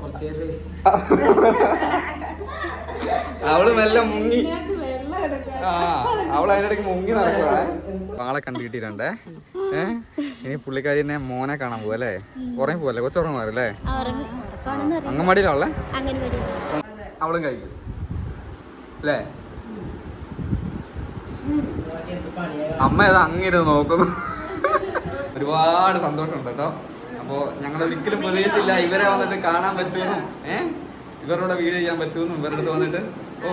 കുറച്ച് അവൾ മെല്ലെ മുങ്ങി. ആ അവൾ അതിനിടയ്ക്ക് മുങ്ങി നടക്കുവാണേ. ആളെ കണ്ടുകിട്ടിട്ടുണ്ടേ ഏഹ് ഇനി പുള്ളിക്കാരി എന്നെ മോനെ കാണാൻ പോവല്ലേ? ഉറങ്ങി പോവല്ലേ കൊച്ചുറങ്ങി മാറല്ലേ അങ്കമാടിയിലാണല്ലേ അവളും കഴിക്കും. അല്ലേ? അമ്മ ഏതാ അങ്ങിരുന്ന് നോക്കുന്നു. ഒരുപാട് സന്തോഷമുണ്ട് കേട്ടോ. അപ്പോ ഞങ്ങൾ ഒരിക്കലും പ്രതീക്ഷിച്ചില്ല ഇവരെ വന്നിട്ട് കാണാൻ പറ്റുമെന്നും ഏഹ് ഇവരുടെ വീഡിയോ ചെയ്യാൻ പറ്റുമെന്നും ഇവരുടെ അടുത്ത് വന്നിട്ട് ഓ,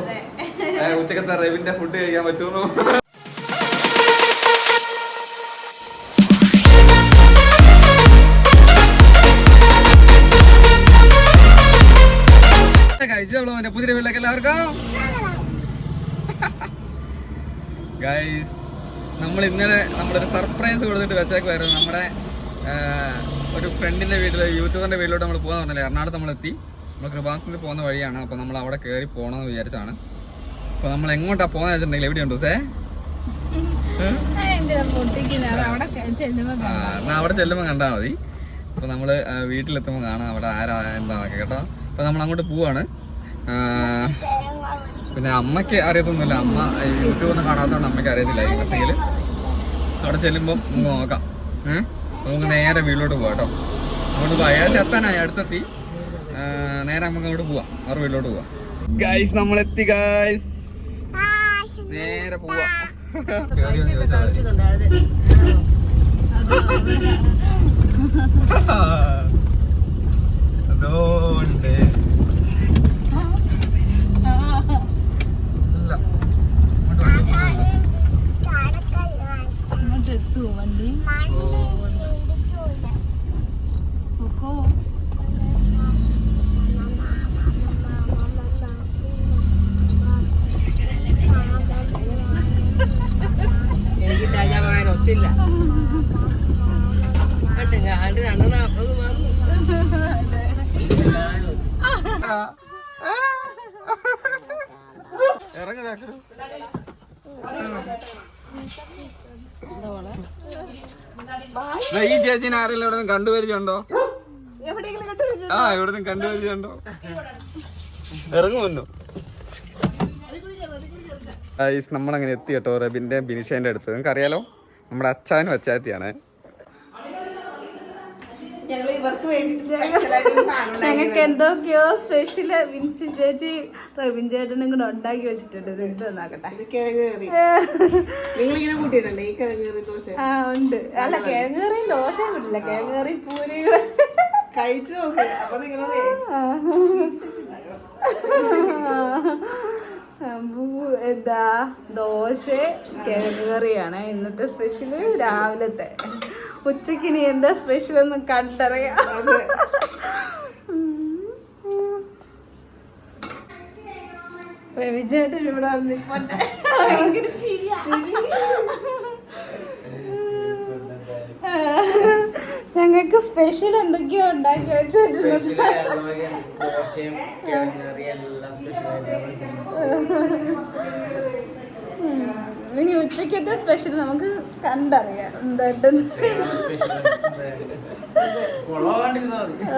ഉച്ചക്കത്തെ റെവിന്റെ ഫുഡ് കഴിക്കാൻ പറ്റുമെന്നും. പുതിയ വീട്ടിലേക്ക് എല്ലാവർക്കും. ഗൈസ് നമ്മൾ ഇന്നലെ നമ്മളൊരു സർപ്രൈസ് കൊടുത്തിട്ട് വെച്ചേക്കുമായിരുന്നു നമ്മുടെ ഒരു ഫ്രണ്ടിന്റെ വീട്ടിൽ യൂട്യൂബറിന്റെ വീട്ടിലോട്ട് നമ്മൾ പോകാൻ പറഞ്ഞില്ലേ? എറണാകുളത്ത് നമ്മൾ എത്തി നമ്മൾ കൃപാസനത്തിൽ പോകുന്ന വഴിയാണ്. അപ്പോൾ നമ്മൾ അവിടെ കയറി പോകണമെന്ന് വിചാരിച്ചാണ്. അപ്പോൾ നമ്മൾ എങ്ങോട്ടാ പോകുന്നത് വെച്ചിട്ടുണ്ടെങ്കിൽ എവിടെയുണ്ട് സേ? അവിടെ ചെല്ലുമ്പോൾ കണ്ടാൽ മതി. അപ്പോൾ നമ്മൾ വീട്ടിലെത്തുമ്പോൾ കാണാം. അവിടെ ആരാ എന്താണെന്നൊക്കെ കേട്ടോ. അപ്പോൾ നമ്മൾ അങ്ങോട്ട് പോവാണ് പിന്നെ അമ്മയ്ക്ക് അറിയത്തൊന്നുമില്ല. അമ്മ യൂട്യൂബ് ഒന്നും കാണാത്തതുകൊണ്ട് അമ്മയ്ക്ക് അറിയത്തില്ല. ഇന്നത്തെങ്കിൽ അവിടെ ചെല്ലുമ്പം ഒന്ന് നോക്കാം. നമുക്ക് നേരെ വീട്ടിലോട്ട് പോവാം കേട്ടോ. അങ്ങോട്ട് പോവാം. ഏകദേശം എത്താനായി. അടുത്തെത്തി. നേരെ നമുക്ക് അങ്ങോട്ട് പോവാം. അവരുടെ വീട്ടിലോട്ട് പോവാം. ഗൈസ് നമ്മളെത്തി ഗൈസ് നേരെ പോവാം. കേറിയോന്ന് ഈ ചേച്ചിനെ ആരെങ്കിലും ഇവിടെ കണ്ടുപരിചയുണ്ടോ ആ എവിടെ നിന്ന് കണ്ടുപരിചയുണ്ടോ ഇറങ്ങുമല്ലോ നമ്മളങ്ങനെ എത്തി കേട്ടോ റബിന്റെ ബിനിഷേന്റെ അടുത്ത്. നിങ്ങൾക്ക് അറിയാലോ നമ്മുടെ അച്ചാനും അച്ചാത്തിയാണ്. ഞങ്ങൾക്ക് എന്തൊക്കെയോ സ്പെഷ്യൽ വിൻസി ചേച്ചി റബിൻ ചേട്ടനും കൂടെ ഉണ്ടാക്കി വെച്ചിട്ടുണ്ട്. ഇത് എന്ത് നോക്കട്ടെ നിങ്ങളിങ്ങനെ കൂട്ടിയിട്ടല്ലേ ഈ കിഴങ്ങേറി ദോശ? ആ ഉണ്ട്. അല്ല കിഴങ്ങേറിയും ദോശയും കിട്ടില്ല. കിഴങ്ങേറി പൂരി കഴിച്ചു നോക്ക്. അപ്പൊ നിങ്ങളെ എന്താ ദോശ കിഴങ്ങേറിയാണ് ഇന്നത്തെ സ്പെഷ്യൽ രാവിലത്തെ. ഉച്ചയ്ക്ക് ഇനി എന്താ സ്പെഷ്യൽ എന്ന് കണ്ടറിയാം. രവിചേട്ടൻ ഇവിടെ. ഞങ്ങൾക്ക് സ്പെഷ്യൽ എന്തൊക്കെയോ ഉണ്ടാക്കി വെച്ചിട്ടുണ്ട്. എല്ലാം ഇനി ഉച്ചക്കത്തെ സ്പെഷ്യൽ നമുക്ക് കണ്ടറിയാം എന്തായിട്ടെന്ന്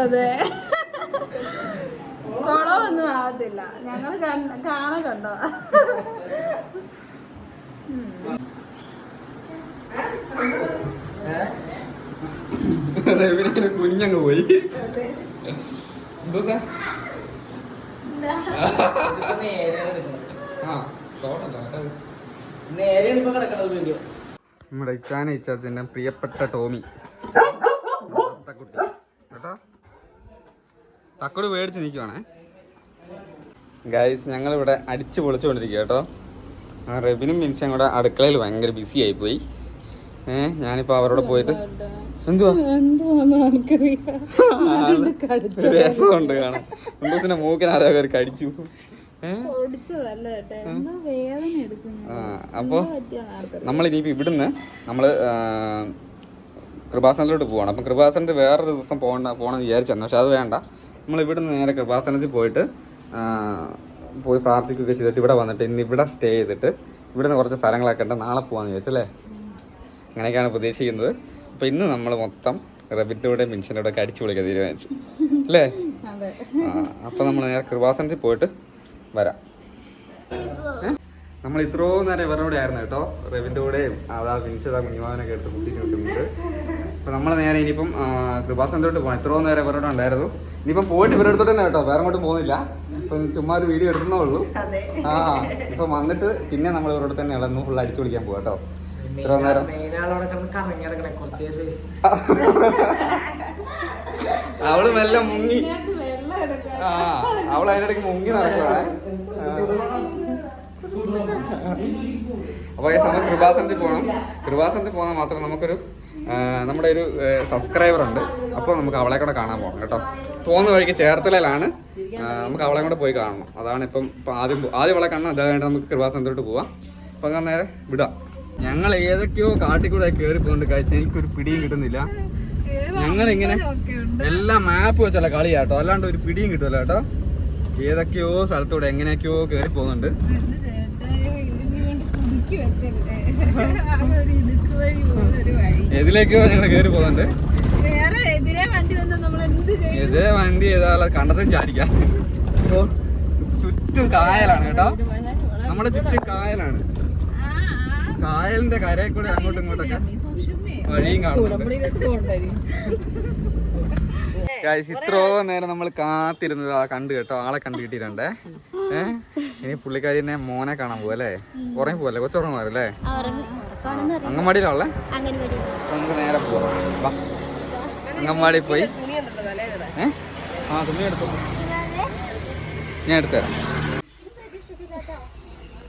അതെ. കുളമൊന്നും ആകത്തില്ല. ഞങ്ങൾ കാണാൻ കണ്ടോ കുഞ്ഞങ്ങ് പോയി. എന്താ ആ തോട്ടല്ല നേരെയാണ് ഇപ്പൊ കിടക്കുന്നത് വീഡിയോ നമ്മുടെ ഇച്ചാന ഇച്ചാത്തിന്റെ പ്രിയപ്പെട്ട ടോമി. തക്കുട്ടി. കേട്ടോ? തക്കോട് മേടിച്ച് നിൽക്കുവാണേ ഗൈസ് ഞങ്ങളിവിടെ അടിച്ച് പൊളിച്ചുകൊണ്ടിരിക്കുക കേട്ടോ. ആ റെബിനും മിൻഷയും കൂടെ അടുക്കളയിൽ ഭയങ്കര ബിസി ആയി പോയി ഏ ഞാനിപ്പോൾ അവരോട് പോയിട്ട് എന്തുവാ? രസമുണ്ട് കാണാം എന്തോസിന്റെ മൂക്കിന് ആരോ കയറി കടിച്ചു. അപ്പോൾ നമ്മൾ ഇനിയിപ്പോൾ ഇവിടുന്ന് നമ്മൾ കൃപാസനത്തിലോട്ട് പോവാണ്. അപ്പം കൃപാസനത്തിൽ വേറൊരു ദിവസം പോകണ്ട പോകണമെന്ന് വിചാരിച്ചായിരുന്നു. പക്ഷെ അത് വേണ്ട. നമ്മൾ ഇവിടുന്ന് നേരെ കൃപാസനത്തിൽ പോയിട്ട് പോയി പ്രാർത്ഥിക്കുകയൊക്കെ ചെയ്തിട്ട് ഇവിടെ വന്നിട്ട് ഇന്ന് ഇവിടെ സ്റ്റേ ചെയ്തിട്ട് ഇവിടുന്ന് കുറച്ച് സ്ഥലങ്ങളൊക്കെ ഉണ്ട്. നാളെ പോകാമെന്ന് വിചാരിച്ചല്ലേ അങ്ങനെയൊക്കെയാണ് പ്രതീക്ഷിക്കുന്നത്. അപ്പൊ ഇന്ന് നമ്മൾ മൊത്തം റബിറ്റോടെ മിൻഷനോടെ ഒക്കെ അടിച്ചു പൊളിക്കാൻ തീരുമാനിച്ചു. അല്ലേ? അപ്പൊ നമ്മൾ നേരെ കൃപാസനത്തിൽ പോയിട്ട് വരാം. നമ്മൾ ഇത്രോ നേരം ഇവരുടെ കൂടെ ആയിരുന്നു കേട്ടോ. റെവിന്റെ കൂടെയും അതാ വിൻഷത കുഞ്ഞുമാവനൊക്കെ എടുത്ത് കുത്തി നിൽക്കുന്നുണ്ട് അപ്പൊ നമ്മൾ നേരെ ഇനിയിപ്പം കൃപാസനത്തോട്ട് പോകണം ഇത്രോ നേരം ഇവരോട് ഉണ്ടായിരുന്നു. ഇനിയിപ്പം പോയിട്ട് ഇവരുടെ അടുത്തോട്ട് തന്നെ കേട്ടോ. വേറെ അങ്ങോട്ടും പോകുന്നില്ല. ഇപ്പൊ ചുമ്മാ ഒരു വീഡിയോ എടുക്കുന്നേ ഉള്ളൂ. ആ ഇപ്പൊ വന്നിട്ട് പിന്നെ നമ്മൾ ഇവരോട് തന്നെ ഇളന്ന്. ഫുൾ അടിച്ചു വിളിക്കാൻ പോകാം കേട്ടോ. ഇത്ര നേരം. അവൾ മെല്ലെ മുങ്ങി. ആ അവൾ അതിനിടയ്ക്ക് മുങ്ങി നടക്കുവാണേ. അപ്പോൾ ഈ സമയം കൃപാസനത്തിൽ പോകണം കൃപാസനത്തിൽ പോകാൻ മാത്രം നമുക്കൊരു നമ്മുടെ ഒരു സബ്സ്ക്രൈബർ ഉണ്ട്. അപ്പോൾ നമുക്ക് അവളെ കൂടെ കാണാൻ പോകണം കേട്ടോ. പോകുന്ന വഴിക്ക് ചേർത്തലയിലാണ്. നമുക്ക് അവളെ കൂടെ പോയി കാണണം. അതാണ് ഇപ്പം ആദ്യം ആദ്യം അവളെ കാണണം. അതായത് നമുക്ക് കൃപാസനത്തോട്ട് പോവാം. അപ്പം അങ്ങനെ നേരെ വിടാം. ഞങ്ങൾ ഏതൊക്കെയോ കാട്ടിക്കൂടെ കയറി പോകുന്നുണ്ട് കഴിച്ചാൽ എനിക്കൊരു പിടിയും കിട്ടുന്നില്ല. ഞങ്ങൾ ഇങ്ങനെ എല്ലാം മാപ്പ് വെച്ചല്ല കളിയാട്ടോ. അല്ലാണ്ട് ഒരു പിടിയും കിട്ടുമല്ലോ കേട്ടോ. ഏതൊക്കെയോ സ്ഥലത്തൂടെ എങ്ങനെയൊക്കെയോ കയറി പോകുന്നുണ്ട്. എതിലേക്കോ ഞങ്ങൾ കയറി പോകുന്നുണ്ട്. എതിരെ വണ്ടി ഏതാ കണ്ടതും ചാടിക്കാം. ഓ, ചുറ്റും കായലാണ് കേട്ടോ. നമ്മുടെ ചുറ്റും കായലാണ്. കായലിന്റെ കരയിൽ കൂടെ അങ്ങോട്ടും ഇങ്ങോട്ടൊക്കെ. വഴിയും കാണുന്നുണ്ട്. ഗൈസ് ഇത്രയോ നേരം നമ്മൾ കാത്തിരുന്നത് ആ കണ്ടു കേട്ടോ ആളെ കണ്ടു കിട്ടിയിട്ടുണ്ടേ. ഏഹ്? ഇനി പുള്ളിക്കാരി എന്നെ മോനെ കാണാൻ പോവല്ലേ അല്ലേ? ഉറങ്ങി പോവല്ലേ? കൊച്ചുറങ്ങുമാരല്ലേ? അങ്കമാടിയിലാണല്ലേ അംഗൻവാടി. അപ്പൊ നമുക്ക് നേരെ പോവാം. അങ്കമാടി പോയി. ഏഹ്? ആ തുണി എടുത്തോ. ഞാൻ എടുത്തുതരാം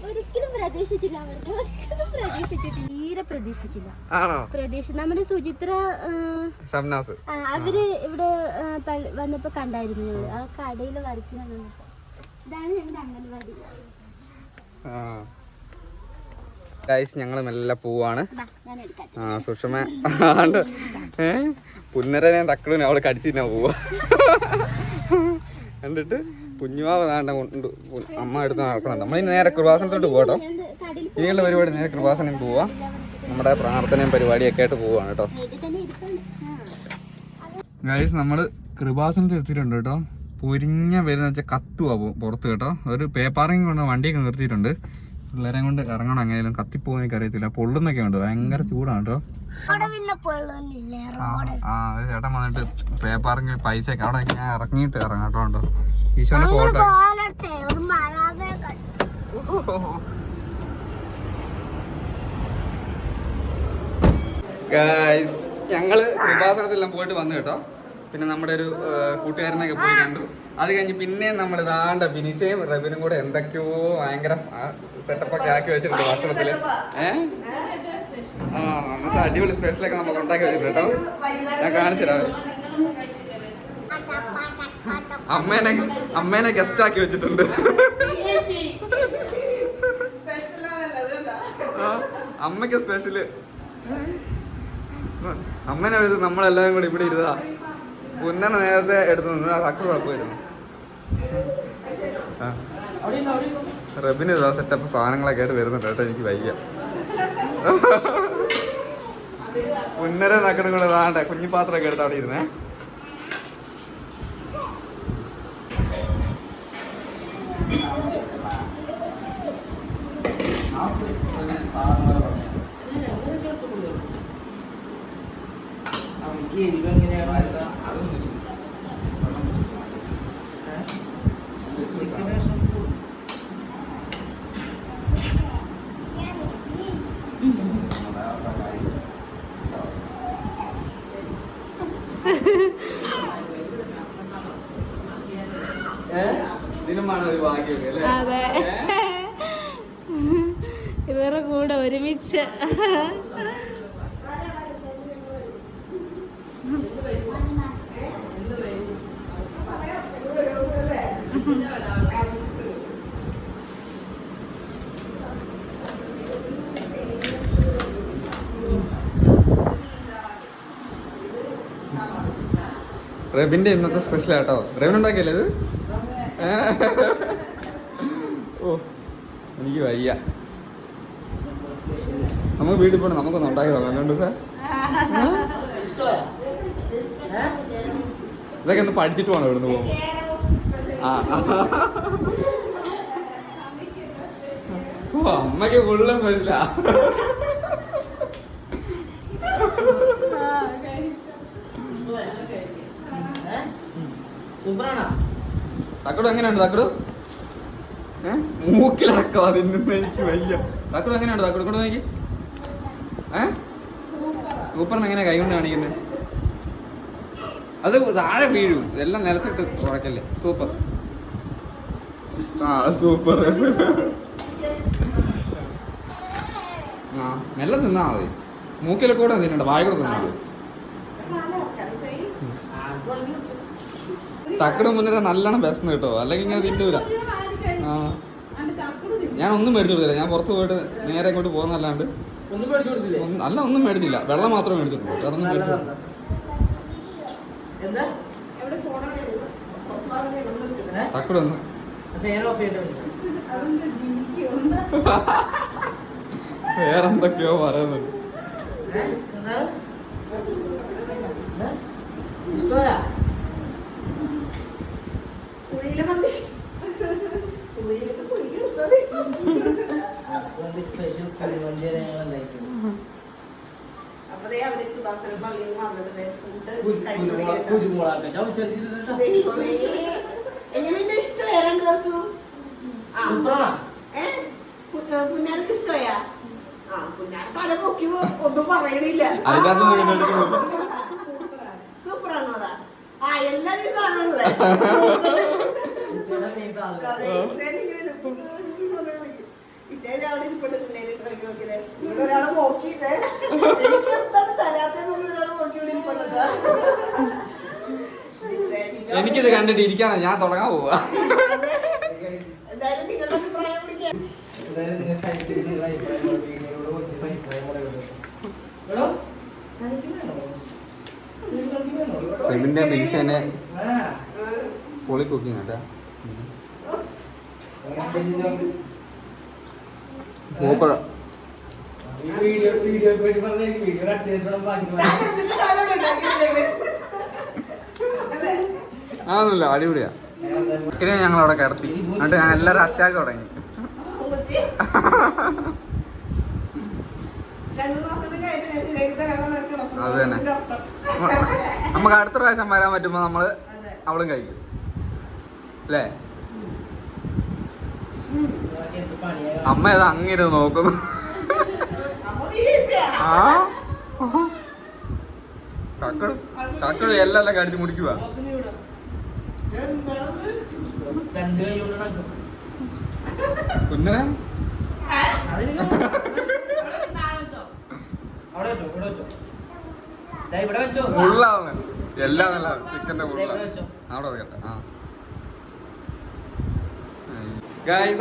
ഒരിക്കലും പ്രതീക്ഷിച്ചില്ല അവിടുന്ന് ഒരിക്കലും പ്രതീക്ഷിച്ചിട്ടില്ല. തീരെ പ്രതീക്ഷിച്ചില്ല. ആണോ? പ്രതീക്ഷ നമ്മുടെ സുചിത്ര ഷംനാസ്. അവർ ഇവിടെ വന്നപ്പോ കണ്ടായിരുന്നു. ആ കടയിൽ വരയ്ക്കുന്ന കണ്ടപ്പോ. ഇതാണ് ഞങ്ങളുടെ അംഗൻവാടി. ഗൈസ് ഞങ്ങൾ മെല്ലെ പോവാണ്. ആ സുഷമ ആണ്ട് ഏ? പുന്നരനെ തക്കളും അവൾ കടിച്ചിരുന്ന പോവാ. കണ്ടിട്ട്? കുഞ്ഞുമാവ് നാണ്ട കൊണ്ട് അമ്മ എടുത്ത് നടക്കണം. നമ്മൾ ഇനി നേരെ കൃപാസനത്തോട്ട് പോകട്ടോ. ഇനിയുള്ള പരിപാടി നേരെ കൃപാസനം പോവാം. നമ്മുടെ പ്രാർത്ഥനയും പരിപാടിയൊക്കെ ആയിട്ട് പോവാണ് കേട്ടോ. ഗൈസ് നമ്മൾ കൃപാസനത്തിൽ എത്തിയിട്ടുണ്ട് കേട്ടോ. പൊരിഞ്ഞ വരുന്ന വെച്ചാൽ കത്തുവാ പുറത്ത് കേട്ടോ. ഒരു പേപ്പാറിങ് കൊണ്ട് വണ്ടിയൊക്കെ നിർത്തിയിട്ടുണ്ട്. പിള്ളേരെ കൊണ്ട് ഇറങ്ങണം എങ്ങനെയാലും. കത്തിപ്പോകാൻ എനിക്ക് അറിയത്തില്ല. പൊള്ളുന്നൊക്കെ ഉണ്ട്. ഭയങ്കര ചൂടാണ് കേട്ടോ. ആ ചേട്ടൻ വന്നിട്ട് പേപ്പാറിങ്ങിൽ പൈസ ഒക്കെ അവിടെ ഞാൻ ഇറങ്ങിയിട്ട് ഇറങ്ങാട്ടോ ഈശോന്റെ ഫോട്ടോ. ഞങ്ങൾ കൃപാസനത്തിലെല്ലാം പോയിട്ട് വന്നു കേട്ടോ. പിന്നെ നമ്മുടെ ഒരു കൂട്ടുകാരനൊക്കെ പോയി കണ്ടു. അത് കഴിഞ്ഞ് പിന്നെ നമ്മൾ ഇതാണ്ട ബിനിഷയും റബിനും കൂടെ എന്തൊക്കെയോ ഭയങ്കര സെറ്റപ്പ് ഒക്കെ ആക്കി വെച്ചിട്ടുണ്ട് ഭക്ഷണത്തിൽ. ഏഹ് ആ അന്നത്തെ അടിപൊളി സ്പെഷ്യലൊക്കെ നമ്മൾ ഉണ്ടാക്കി വെച്ചിട്ടുണ്ട് കേട്ടോ. ഞാൻ കാണിച്ചു തരാം അമ്മേനെ അമ്മേനെ ഗസ്റ്റ് ആക്കി വെച്ചിട്ടുണ്ട്. അമ്മയ്ക്ക് സ്പെഷ്യൽ അമ്മേനെ എടുത്ത് നമ്മളെല്ലാവരും കൂടി ഇവിടെ ഇരുതാ പുന്നനെ നേരത്തെ എടുത്തു നിന്ന് അക്കു കുഴപ്പമായിരുന്നു. റബിന് ഇതാ സെറ്റപ്പ് സാധനങ്ങളൊക്കെ ആയിട്ട് വരുന്നുണ്ട് കേട്ടോ എനിക്ക് വയ്യ. പുന്നരെ നക്കണം കൂടെ താണ്ട കുഞ്ഞിപ്പാത്രമൊക്കെ എടുത്ത് അവിടെ ഇരുന്നേ. റെബിന്റെ ഇന്നത്തെ സ്പെഷ്യൽ ആട്ടോ. റെബിൻ ഉണ്ടാക്കിയല്ലേ ഇത്? ഓ എനിക്ക് വയ്യ. നമുക്ക് വീട്ടിൽ പോണം. നമുക്കൊന്ന് ഉണ്ടാക്കി നോക്കാം. രണ്ടു സാർ? ഇതൊക്കെ ഒന്ന് പഠിച്ചിട്ട് പോകണം ഇവിടുന്ന് പോകുമ്പോൾ ഓ അമ്മയ്ക്ക് ഫുള്ള് സൂപ്പറാണോ? തക്കടു എങ്ങനെയുണ്ട് തക്കടു? ഏ? അതിൽ നിന്ന് എനിക്ക് വയ്യ. തക്കടു എങ്ങനെയുണ്ട് തക്കടു? കൊണ്ട് നോക്കി. ഏ? സൂപ്പറിന് എങ്ങനെ കൈകൊണ്ട് കാണിക്കുന്നത് അത് താഴെ വീഴും. എല്ലാം നിലത്തിട്ട് തുറക്കല്ലേ. സൂപ്പർ. ആ സൂപ്പർ. ആ മെല്ലെ തിന്നാ മതി. മൂക്കിലെ കൂടെ തിന്നണ്ട വായ കൂടെ തിന്നാ മതി. തക്കട് മുന്നേ നല്ലോണം ബെസ്റ്റ് കേട്ടോ അല്ലെങ്കിൽ ഇങ്ങനെ തിന്നൂല. ആ. ഞാൻ ഒന്നും മേടിച്ചു കൊടുത്തില്ല ഞാൻ പുറത്ത് പോയിട്ട് നേരെ ഇങ്ങോട്ട് പോകുന്നല്ലാണ്ട് മേടിച്ചു അല്ല ഒന്നും മേടിച്ചില്ല. വെള്ളം മാത്രം മേടിച്ചിട്ടുള്ളൂ വേറെ ഒന്നും മേടിച്ചില്ല നല്ലതാ. എന്താ? ഏ? തക്കട് ഒന്ന് ഫാൻ ഓഫ് ചെയ്തിട്ട് വിളിച്ചോ. വേറെ എന്തൊക്കെയോ പറയുന്നുണ്ട് സ്പെഷ്യൽ കുരുമുളക് കേട്ടോ. എങ്ങനെയുണ്ട്? ഏ? പുന്നാർക്ക് ഇഷ്ടമായാ ആ പുന്നാർ തല പൊക്കി ഒന്നും പറയണില്ല. സൂപ്പറാണോ ആ എല്ലാരും ഇതാണല്ലേ ഇച്ചിരി അവിടെ ഇരിപ്പുണ്ട് ഇവിടെ ഒരാളെ നോക്കിയത് എനിക്ക് എന്താണ് തരാത്തെന്ന് ഒരാളെ നോക്കി ഇവിടെ ഇരിപ്പുണ്ടത് എനിക്കിത് കണ്ടിട്ട് ഇരിക്കാനാ ഞാൻ തുടങ്ങാൻ പോവാ. റെമിന്റെ ആ. പൊളി കുക്കിങ് കേട്ടാ. ഈ വീഡിയോ വേണ്ടി പറഞ്ഞായിരിക്കും വീഡിയോ കട്ട് ചെയ്തിട്ട് ബാക്കി പറയാം. എന്നിട്ട് സാധനം ഉണ്ടാക്കിയത് അല്ലേ അതൊന്നുമില്ല അടിപൊളിയാ ചിക്കനെ ഞങ്ങൾ അവിടെ കിടത്തി എന്നിട്ട് എല്ലാവരും അറ്റാക്ക് തുടങ്ങി. അത് തന്നെ. നമുക്ക് അടുത്ത പ്രാവശ്യം വരാൻ പറ്റുമ്പോ നമ്മൾ അവളും കഴിക്കും അല്ലേ അമ്മ ഏതാ അങ്ങിരുന്ന് നോക്കുന്നു. ആ കക്കടു കക്കടു എല്ലാം കടിച്ചു മുടിക്കുക?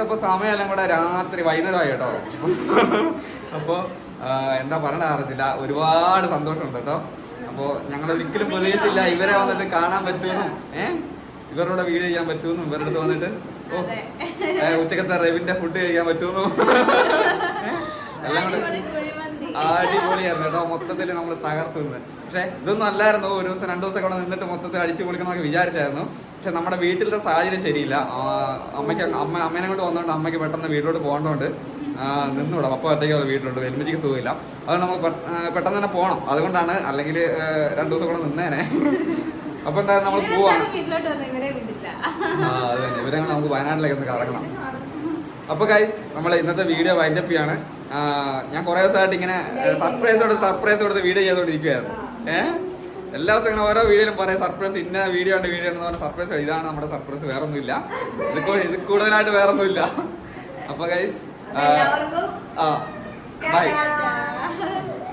അപ്പൊ സമയമെല്ലാം കൂടെ രാത്രി വൈകുന്നേരമായി കേട്ടോ. അപ്പോ എന്താ പറയണ അറിയത്തില്ല. ഒരുപാട് സന്തോഷമുണ്ട് കേട്ടോ. അപ്പോൾ ഞങ്ങൾ ഒരിക്കലും പ്രതീക്ഷിച്ചില്ല ഇവരെ വന്നിട്ട് കാണാൻ പറ്റുമെന്നും. ഏ? ഇവരുടെ വീട് ചെയ്യാൻ പറ്റുമെന്നും ഇവരുടെ അടുത്ത് വന്നിട്ട് ഉച്ചക്കത്തെ റെവിന്റെ ഫുഡ് കഴിക്കാൻ പറ്റുമെന്നും. എല്ലാം കൂടെ അടിപൊളി അടിപൊളിയായിരുന്നു കേട്ടോ മൊത്തത്തിൽ നമ്മൾ തകർത്തു നിന്ന്. പക്ഷെ ഇതൊന്നും അല്ലായിരുന്നു. ഒരു ദിവസം രണ്ടു ദിവസം കൂടെ നിന്നിട്ട് മൊത്തത്തിൽ അടിച്ചു പൊളിക്കണമെന്നൊക്കെ വിചാരിച്ചായിരുന്നു. പക്ഷെ നമ്മുടെ വീട്ടിലത്തെ സാഹചര്യം ശരിയില്ല. അമ്മയ്ക്ക് അമ്മ അമ്മേനെ കൊണ്ട് വന്നതുകൊണ്ട് അമ്മയ്ക്ക് പെട്ടെന്ന് വീട്ടിലോട്ട് പോകേണ്ടതുകൊണ്ട് നിന്നുവിടാം പപ്പ ഒറ്റയ്ക്ക് അവിടെ വീട്ടിലുണ്ട്. വെല്ലുമിച്ചിക്ക് സുഖമില്ല. അതുകൊണ്ട് നമ്മൾ പെട്ടെന്ന് തന്നെ പോകണം അതുകൊണ്ടാണ് അല്ലെങ്കിൽ രണ്ടു ദിവസം കൂടെ നിന്നേനെ. അപ്പൊ എന്തായാലും നമ്മൾ പോവാണ്. ഇവരെ നമുക്ക് വയനാട്ടിലേക്ക് ഒന്ന് കറങ്ങണം അപ്പൊ ഗൈസ് നമ്മൾ ഇന്നത്തെ വീഡിയോ വൈൻഡപ്പ് ചെയ്യാണ്. ഞാൻ കുറെ ദിവസമായിട്ട് ഇങ്ങനെ സർപ്രൈസ് കൊടുത്ത് സർപ്രൈസ് കൊടുത്ത് വീഡിയോ ചെയ്തോണ്ടിരിക്കുവായിരുന്നു ഏഹ് എല്ലാ ദിവസവും ഇങ്ങനെ ഓരോ വീഡിയോയിലും പറയാം സർപ്രൈസ് ഇന്ന വീഡിയോ ഉണ്ട് വീഡിയോ ഉണ്ടെന്ന് പറഞ്ഞ സർപ്രൈസ് ഇതാണ് നമ്മുടെ സർപ്രൈസ് വേറെ ഒന്നുമില്ല ഇത് ഇത് കൂടുതലായിട്ട് വേറെ ഒന്നുമില്ല അപ്പൊ ഗൈസ് ആ ബൈ.